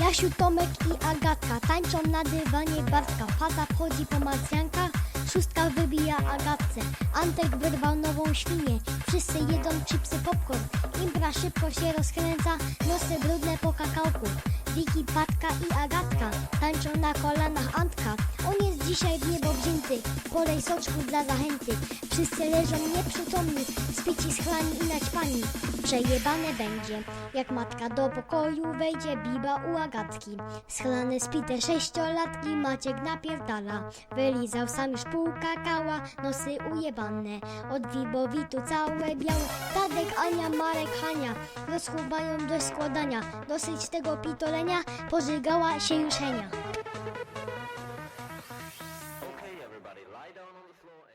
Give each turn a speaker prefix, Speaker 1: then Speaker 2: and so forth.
Speaker 1: Jasiu, Tomek i Agatka tańczą na dywanie barska. Faza wchodzi po macjankach, szóstka wybija Agatce. Antek wyrwał nową świnię, wszyscy jedzą chipsy popcorn. Imbra szybko się rozkręca, nosy brudne po kakałku. Wiki, Patka i Agatka tańczą na kolanach Antka. On jest dzisiaj w niebo wzięty, polej soczku dla zachęty. Wszyscy leżą nieprzytomni, spici, schlani i naćpani. Przejebane będzie, jak matka do pokoju wejdzie, biba u Agatki. Schlane spite sześciolatki, Maciek napierdala. Wylizał sam już pół kakała, nosy ujebane. Od wibowitu całe białe, Tadek, Ania, Marek, Hania. Rozchuwają do składania, dosyć tego pitolenia, pożygała się już Henia.
Speaker 2: Lie down on the floor.